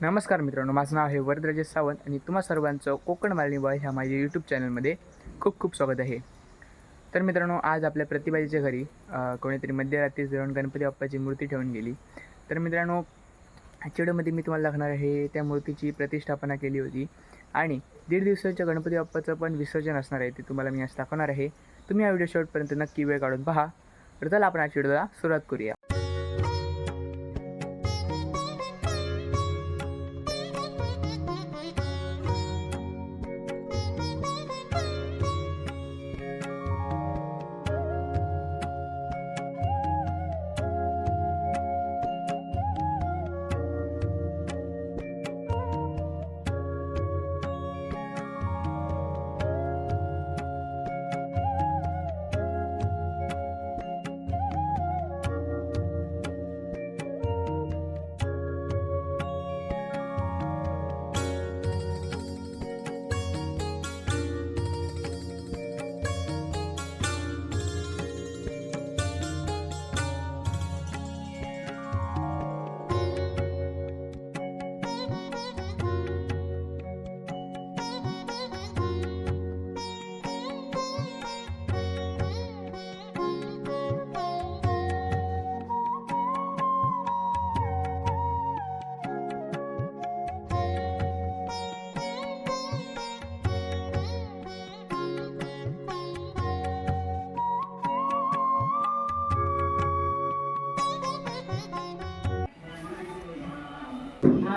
नमस्कार मित्रांनो माझं नाव आहे वरदराजे सावंत आणि तुम्हा सर्वांचं कोकण मालणी बॉय ह्या माझ्या यूट्यूब चॅनलमध्ये खूप खूप स्वागत आहे. तर मित्रांनो आज आपल्या प्रतिभाजीच्या घरी कोणीतरी मध्यरात्री जाऊन गणपती बाप्पाची मूर्ती ठेवून गेली. तर मित्रांनो आजच्या व्हिडिओमध्ये मी तुम्हाला लागणार आहे त्या मूर्तीची प्रतिष्ठापना केली होती आणि दीड दिवसाच्या गणपती बाप्पाचं पण विसर्जन असणार आहे ते तुम्हाला मी आज दाखवणार आहे. तुम्ही हा व्हिडिओ शेवटपर्यंत नक्की वेळ काढून पहा. तर चला आपण आजच्या व्हिडिओला सुरुवात करूया.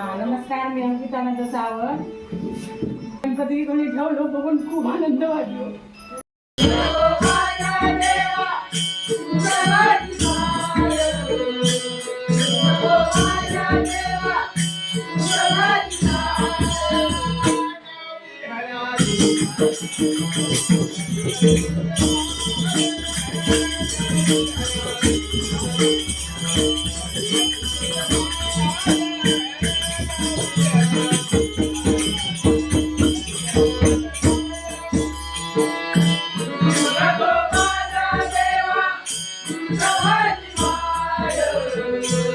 नमस्कार मी अंकितानंद सावर गणपती विकणी ठेवलो बघून खूप आनंद वाटलो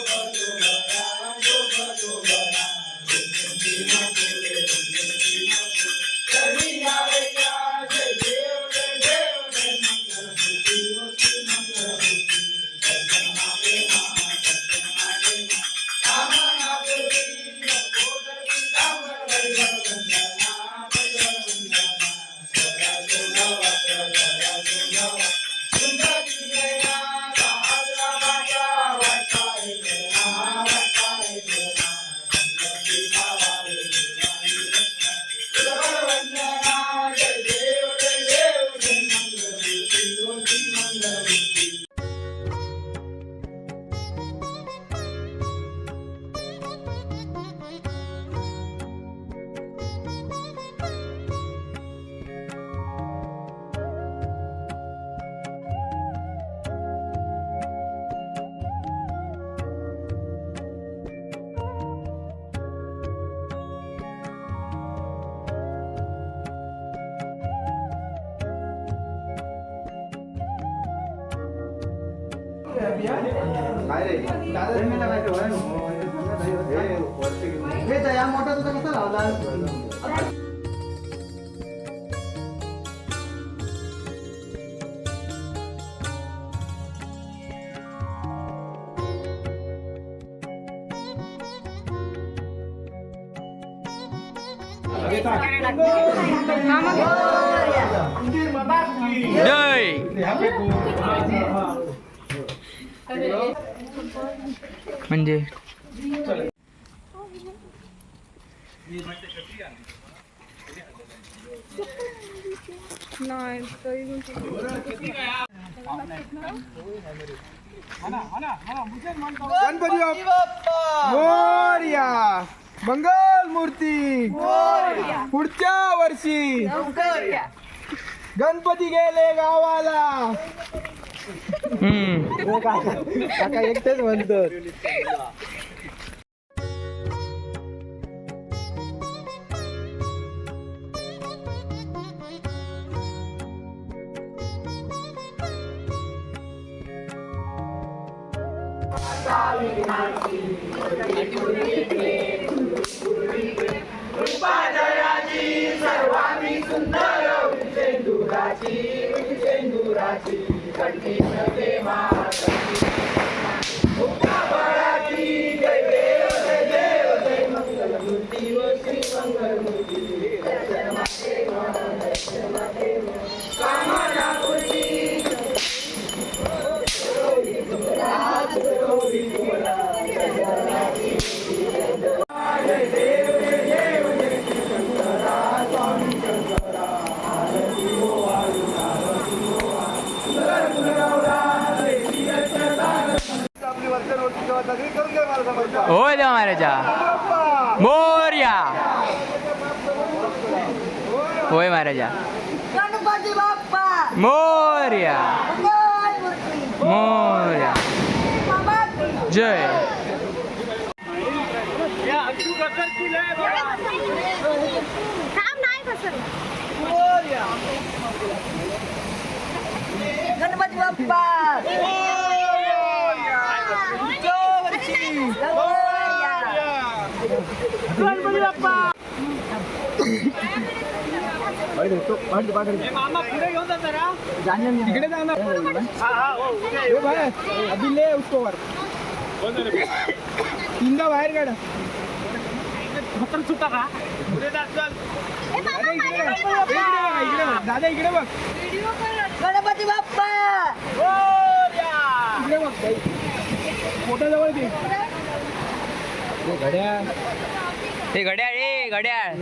Oh. हे मोठा तुझा कसा लावला Đây. म्हणजे? गणपती बाप्पा! मोरया मंगल मूर्ती! पुढच्या वर्षी! गणपती गेले गावाला! काका एकटेच म्हणतो सर्वांनी सुंदर होय महाराजा गणपती बाप्पा मोर्या मंगलमूर्ती मोर्या बाबा जय काम नाही कसं गणपती बाप्पा गणपती बाप्पा तिकडे जा ना ए बाहेर अभी ले उसको वर तीनदा बाहेर काढा बघ. दादा इकडे बघ. गणपती बाप्पा इकडे बघ. फोटो जवळ दे. घड्या हे घड्याळ ए घड्याळ.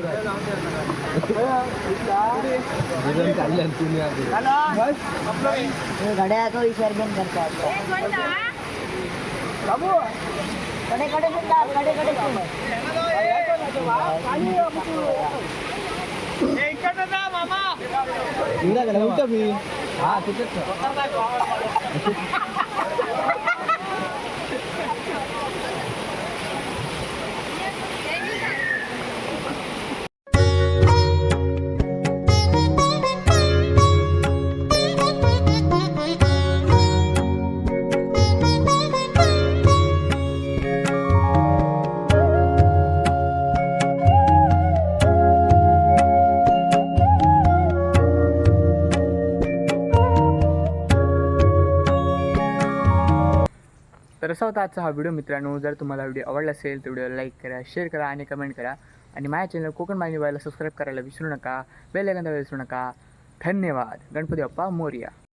बस. घड्याळाचं विसर्जन करतात बाबू. कडे कडे सुद्धा कडे कडे सुद्धा. उलट मी. हा तिथेच तर असा होता आजचा हा व्हिडिओ मित्रांनो जर तुम्हाला व्हिडिओ आवडला असेल तर व्हिडिओला लाईक करा शेअर करा आणि कमेंट करा. आणि माझ्या चॅनल कोकण माहिती व्हायला सबस्क्राईब करायला विसरू नका. बेल आयकॉन विसरू नका. धन्यवाद. गणपती बाप्पा मोर्या.